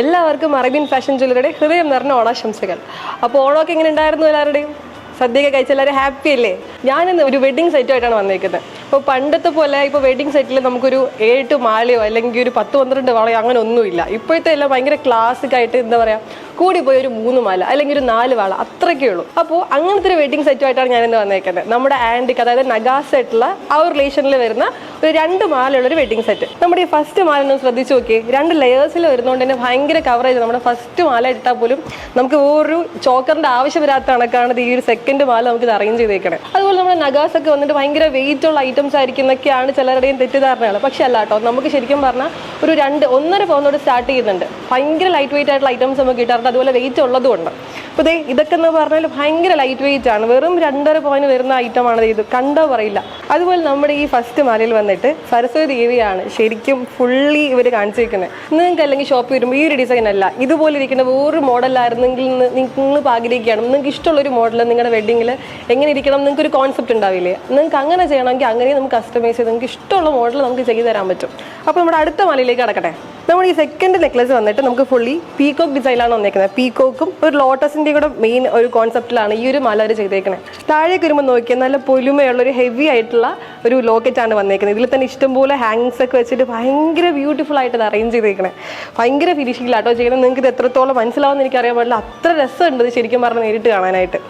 എല്ലാവർക്കും Arabian fashion ജ്വല്ലറിയുടെ ഹൃദയം നിറഞ്ഞ ഓണാശംസകൾ. അപ്പോൾ ഓണമൊക്കെ എങ്ങനെ ഉണ്ടായിരുന്നു എല്ലാവരുടെയും? സദ്യയൊക്കെ കഴിച്ച എല്ലാവരും ഹാപ്പി അല്ലേ? ഞാനിന്ന് ഒരു വെഡിങ് സെറ്റുമായിട്ടാണ് വന്നേക്കുന്നത് അപ്പോൾ പണ്ടത്തെ പോലെ ഇപ്പോൾ വെഡിങ് സെറ്റിൽ നമുക്കൊരു ഏഴ് മാലയോ അല്ലെങ്കിൽ ഒരു പത്ത് പന്ത്രണ്ട് വളയോ അങ്ങനെ ഒന്നുമില്ല. ഇപ്പോഴത്തെ എല്ലാം ഭയങ്കര ക്ലാസിക് ആയിട്ട് എന്താ പറയുക കൂടിപ്പോയി ഒരു മൂന്ന് മാല അല്ലെങ്കിൽ ഒരു നാല് വാള അത്രയ്ക്കേ ഉള്ളൂ. അപ്പോൾ അങ്ങനത്തെ ഒരു വെഡിങ് സെറ്റുമായിട്ടാണ് ഞാനിന്ന് വന്നേക്കുന്നത് നമ്മുടെ ആന്റിക്ക് അതായത് നഗാസ് സെറ്റിലെ ആ ഒരു റിലേഷനിൽ വരുന്ന ഒരു രണ്ട് മാലയുള്ള ഒരു വെഡിങ് സെറ്റ് നമ്മുടെ ഈ ഫസ്റ്റ് മാല ഒന്ന് ശ്രദ്ധിച്ച് നോക്കി രണ്ട് ലെയേഴ്സിൽ വരുന്നതുകൊണ്ട് തന്നെ ഭയങ്കര കവറേജ് നമ്മുടെ ഫസ്റ്റ് മാല ഇട്ടാൽ പോലും നമുക്ക് ഒരു ചോക്കറിന്റെ ആവശ്യം വരാത്ത കണക്കാണ് ഈ ഒരു സെക്കൻഡ് മാല നമുക്ക് അറേഞ്ച് ചെയ്തേക്കണേ അതുപോലെ നമ്മുടെ നഗാസ് ഒക്കെ വന്നിട്ട് ഭയങ്കര വെയിറ്റ് ഉള്ള ഐറ്റംസ് ആയിരിക്കും എന്നൊക്കെയാണ് ചിലരുടെയും തെറ്റിദ്ധാരണകൾ. പക്ഷേ അല്ല കേട്ടോ നമുക്ക് ശരിക്കും പറഞ്ഞാൽ ഒരു രണ്ട് ഒന്നര പൗണ്ടോട് സ്റ്റാർട്ട് ചെയ്യുന്നുണ്ട്. ഭയങ്കര ലൈറ്റ് വെയിറ്റ് ആയിട്ടുള്ള ഐറ്റംസ് നമുക്ക് കിട്ടാറുണ്ട്. അതുപോലെ വെയിറ്റ് ഉള്ളതുകൊണ്ട് അപ്പോൾ ദേ ഇതൊക്കെ എന്ന് പറഞ്ഞാൽ ഭയങ്കര ലൈറ്റ് വെയിറ്റ് ആണ്. വെറും രണ്ടര പോയിന്റ് വരുന്ന ഐറ്റം ആണ് ഇത്. കണ്ടോ പറയില്ല. അതുപോലെ നമ്മുടെ ഈ ഫസ്റ്റ് മലയിൽ വന്നിട്ട് സരസ്വതി ദേവിയാണ് ശരിക്കും ഫുള്ളി ഇവർ കാണിച്ചിരിക്കുന്നത് നിങ്ങൾക്ക് അല്ലെങ്കിൽ ഷോപ്പിൽ വരുമ്പോൾ ഈ ഒരു ഡിസൈൻ അല്ല. ഇതുപോലെ ഇരിക്കുന്ന വേറൊരു മോഡലായിരുന്നെങ്കിൽ നിങ്ങൾ ആഗ്രഹിക്കുകയാണ്. നിങ്ങൾക്ക് ഇഷ്ടമുള്ള ഒരു മോഡൽ നിങ്ങളുടെ വെഡിങ്ങിൽ എങ്ങനെ ഇരിക്കണം നിങ്ങൾക്ക് ഒരു കോൺസെപ്റ്റ് ഉണ്ടാവില്ലേ? നിങ്ങൾക്ക് അങ്ങനെ ചെയ്യണമെങ്കിൽ അങ്ങനെ നമുക്ക് കസ്റ്റമൈസ് ചെയ്ത് നിങ്ങൾക്ക് ഇഷ്ടമുള്ള മോഡൽ നമുക്ക് ചെയ്തു തരാൻ പറ്റും. അപ്പോൾ നമ്മുടെ അടുത്ത മലയിലേക്ക് കടക്കട്ടെ. നമ്മുടെ ഈ സെക്കൻഡ് നെക്ലസ് വന്നിട്ട് നമുക്ക് ഫുള്ളി പീകോക്ക് ഡിസൈനാണ് വന്നേക്കുന്നത്. പീകോക്കും ഒരു ലോട്ടസിന്റെ കൂടെ മെയിൻ ഒരു കോൺസെപ്റ്റിലാണ് ഈ ഒരു മല അവർ ചെയ്തേക്കുന്നത് താഴേക്ക് വരുമ്പോൾ നോക്കിയാൽ നല്ല പൊലിമയുള്ള ഒരു ഹെവി ആയിട്ടുള്ള ഒരു ലോക്കറ്റ് ആണ് വന്നേക്കുന്നത്. ഇതിൽ തന്നെ ഇഷ്ടംപോലെ ഹാങ്സ് ഒക്കെ വെച്ചിട്ട് ഭയങ്കര ബ്യൂട്ടിഫുൾ ആയിട്ട് അറേഞ്ച് ചെയ്തേക്കണേ. ഭയങ്കര ഫിനിഷിങ്ങിലാട്ടോ ചെയ്യുന്നത് നിങ്ങൾക്ക് ഇത് എത്രത്തോളം മനസ്സിലാവുമെന്ന് എനിക്ക് അറിയാൻ പാടില്ല. അത്ര രസമുണ്ട് ഇത് ശരിക്കും പറഞ്ഞ് നേരിട്ട് കാണാനായിട്ട്.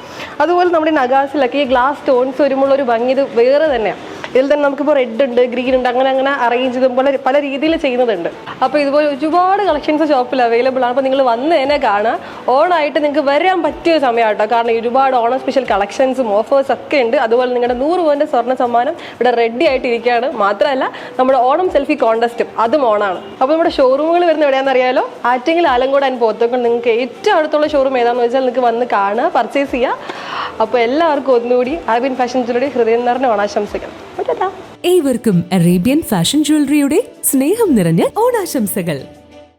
അതുപോലെ നമ്മുടെ നഗാസിലൊക്കെ ഈ ഗ്ലാസ് സ്റ്റോൺസ് വരുമ്പോൾ ഒരു ഭംഗി ഇത് വേറെ തന്നെയാണ് ഇതിൽ തന്നെ നമുക്കിപ്പോൾ റെഡ് ഉണ്ട് ഗ്രീൻ ഉണ്ട് അങ്ങനെ അങ്ങനെ അറേഞ്ച് ചെയ്തും പല പല രീതിയിൽ ചെയ്യുന്നതുണ്ട് അപ്പോൾ ഇതുപോലെ ഒരുപാട് കളക്ഷൻസ് ഷോപ്പിൽ അവൈലബിൾ ആണ്. അപ്പോൾ നിങ്ങൾ വന്ന് തന്നെ കാണുക. ഓണായിട്ട് നിങ്ങൾക്ക് വരാൻ പറ്റിയ സമയമാട്ടോ കാരണം ഒരുപാട് ഓണം സ്പെഷ്യൽ കളക്ഷൻസും ഓഫേഴ്സ് ഒക്കെ ഉണ്ട്. അതുപോലെ നിങ്ങളുടെ നൂറ് പോയിന്റ് സ്വർണ സമ്മാനം ഇവിടെ റെഡി ആയിട്ടിരിക്കുകയാണ്. മാത്രമല്ല നമ്മുടെ ഓണം സെൽഫി കോൺടെസ്റ്റും അതും ഓണാണ് അപ്പോൾ നമ്മുടെ ഷോറൂമുകൾ വരുന്ന എവിടെയാണെന്ന് അറിയാലോ? ആലങ്കോട് ആൻഡ് പോത്തോക്കൊണ്ട് നിങ്ങൾക്ക് ഏറ്റവും അടുത്തുള്ള ഷോറൂം ഏതാണെന്ന് വെച്ചാൽ നിങ്ങൾക്ക് വന്ന് കാണുക പർച്ചേസ് ചെയ്യുക. അപ്പോൾ എല്ലാവർക്കും ഒന്നുകൂടി അറേബ്യൻ ഫാഷൻ ജ്വല്ലറി ഹൃദയം നിറഞ്ഞ ഓണാശംസകൾ. ഏവർക്കും അറേബ്യൻ ഫാഷൻ ജ്വല്ലറിയുടെ സ്നേഹം നിറഞ്ഞ ഓണാശംസകൾ.